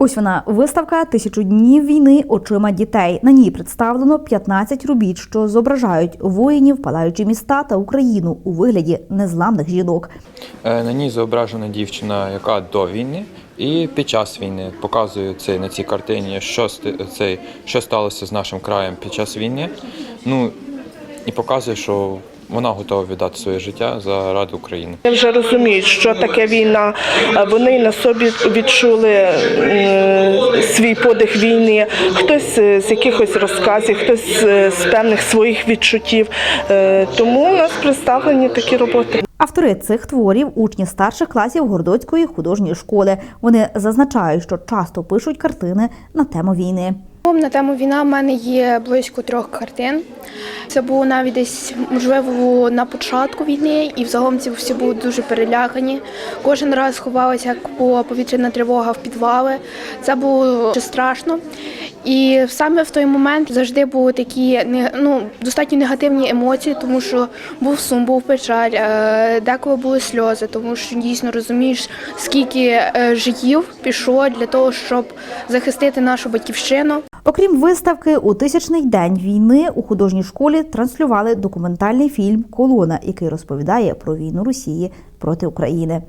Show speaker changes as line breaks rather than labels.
Ось вона виставка Тисячу днів війни очима дітей. На ній представлено 15 робіт, що зображають воїнів, палаючі міста та Україну у вигляді незламних жінок.
Е, На ній зображена дівчина, яка до війни і під час війни показує це на цій картині, що цей, що сталося з нашим краєм під час війни. Ну і показує, що вона готова віддати своє життя заради України.
Вони вже розуміють, що таке війна. Е, Вони на собі відчули е, свій подих війни. Хтось е, з якихось розказів, хтось з певних своїх відчуттів. Тому у нас представлені такі роботи.
Автори цих творів учні старших класів Гордоцької художньої школи. Вони зазначають, що часто пишуть картини на тему війни.
На тему війна в мене є близько трьох картин. Це було навіть десь можливо на початку війни, і взагалом ці всі були дуже перелякані. Кожен раз ховалася як була повітряна тривога в підвали. Це було дуже страшно. І саме в той момент завжди були такі ну, достатньо негативні емоції, тому що був сум, був печаль, е, деколи були сльози, тому що дійсно розумієш, скільки е, життів пішло для того, щоб захистити нашу батьківщину.
Окрім виставки, у тисячний день війни у художній школі транслювали документальний фільм Колона, який розповідає про війну Росії проти України.